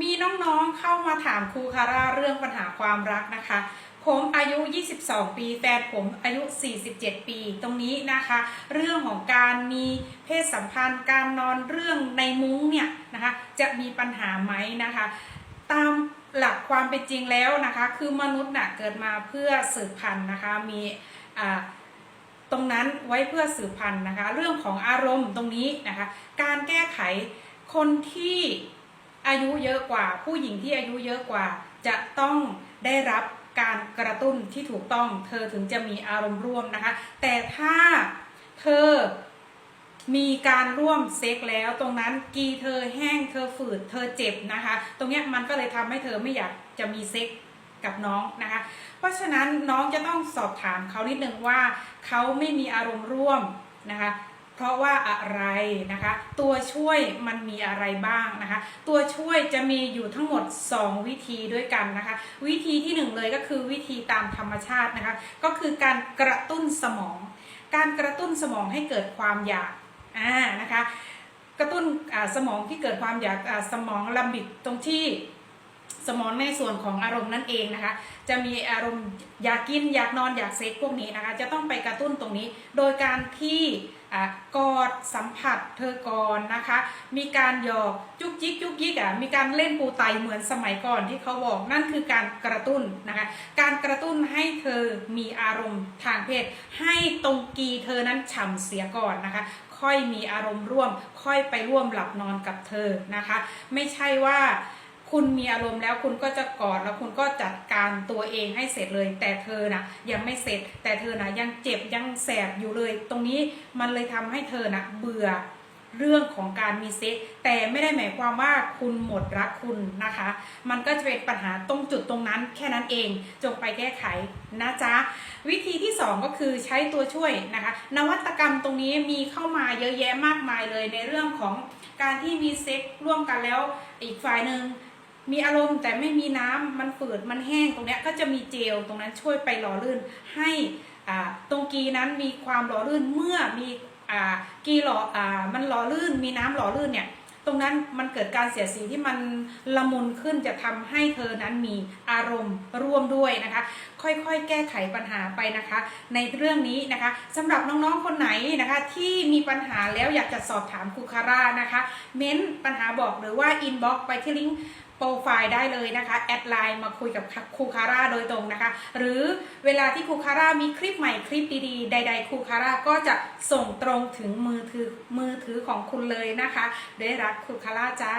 มีน้องๆเข้ามาถามครูคาร่าเรื่องปัญหาความรักนะคะ ผมอายุ 22 ปีแฟนผมอายุ 47 ปี ตรงนี้นะคะ เรื่องของการมีเพศสัมพันธ์การนอนเรื่องในมุ้งเนี่ยนะคะ จะมีปัญหาไหมนะคะ ตามหลักความเป็นจริงแล้วนะคะ คือมนุษย์น่ะเกิดมาเพื่อสืบพันธุ์นะคะมีอ่าตรงนั้นไว้เพื่อสืบพันธุ์นะคะ เรื่องของอารมณ์ตรงนี้นะคะ การแก้ไขคนที่ อายุเยอะกว่า ผู้หญิงที่อายุเยอะกว่า จะต้องได้รับการกระตุ้นที่ถูกต้องเธอถึงจะมีอารมณ์ร่วมนะคะ แต่ถ้าเธอมีการร่วมเซ็กแล้วตรงนั้นกีเธอแห้งเธอฝืดเธอเจ็บนะคะ ตรงเนี้ยมันก็เลยทำให้เธอไม่อยากจะมีเซ็กกับน้องนะคะ เพราะฉะนั้นน้องจะต้องสอบถามเขานิดนึงว่าเขาไม่มีอารมณ์ร่วมนะคะ เพราะว่าอะไรนะคะ ตัวช่วยมันมีอะไรบ้างนะคะ ตัวช่วยจะมีอยู่ทั้งหมด 2 วิธีด้วยกันนะคะ วิธีที่ 1 เลยก็คือวิธีตามธรรมชาตินะคะ ก็คือการกระตุ้นสมอง การกระตุ้นสมองให้เกิดความอยากอ่านะคะกระตุ้นสมองที่เกิดความอยากสมองลัมบิกตรงที่สมองในส่วนของอารมณ์นั่นเองนะคะ จะมีอารมณ์อยากกินอยากนอนอยากเซ็กพวกนี้นะคะ จะต้องไปกระตุ้นตรงนี้ โดยการที่ กอดสัมผัสเธอก่อนนะคะ มีการหยอกจุกจิกจุกยิกอะมีการเล่นปูไตเหมือนสมัยก่อนที่เขาบอกนั่นคือการกระตุ้นนะคะ การกระตุ้นให้เธอมีอารมณ์ทางเพศ ให้ตรงกีเธอนั้นฉ่ำเสียก่อนนะคะค่อยมีอารมณ์ร่วม ค่อยไปร่วมหลับนอนกับเธอนะคะ ไม่ใช่ว่า คุณมีอารมณ์แล้วคุณก็จะกอดแล้วคุณก็จัดการตัวเองให้เสร็จเลย แต่เธอนะยังไม่เสร็จ แต่เธอนะยังเจ็บยังแสบอยู่เลย ตรงนี้มันเลยทำให้เธอนะเบื่อเรื่องของการมีเซ็กแต่ไม่ได้หมายความว่าคุณหมดรักคุณนะคะ มันก็จะเป็นปัญหาตรงจุดตรงนั้นแค่นั้นเอง จงไปแก้ไขนะจ๊ะ วิธีที่ 2 ก็คือใช้ตัวช่วยนะคะ นวัตกรรมตรงนี้มีเข้ามาเยอะแยะมากมายเลยในเรื่องของการที่มีเซ็กร่วมกันแล้วอีกฝ่ายหนึ่ง มีอารมณ์แต่ไม่มีน้ำมันฝืดมันแห้งตรงเนี้ยก็จะมีเจลตรงนั้นช่วยไปหล่อลื่นให้อ่าตรงกีนั้นมีความหล่อลื่นเมื่อมีอกีหล่ออมันหล่อลื่น มีน้ำหล่อลื่นเนี่ยตรงนั้นมันเกิดการเสียสีที่มันละมุนขึ้นจะทำให้เธอนั้นมีอารมณ์ร่วมด้วยนะคะ ค่อยๆ แก้ไขปัญหาไปนะคะ ในเรื่องนี้นะคะสำหรับน้องๆคนไหนนะคะ ที่มีปัญหาแล้วอยากจะสอบถามครูคาร่านะคะ เม้นปัญหาบอกหรือว่าอินบ็อกไปที่ลิงก์ โปรไฟล์ได้เลยนะคะแอดไลน์มาคุยกับครูคาร่าโดยตรงนะคะ หรือเวลาที่ครูคาร่ามีคลิปใหม่คลิปดีๆ ใด ๆครูคาร่าก็จะส่งตรงถึงมือถือมือถือของคุณเลยนะคะ ได้รักครูคาร่าจ้า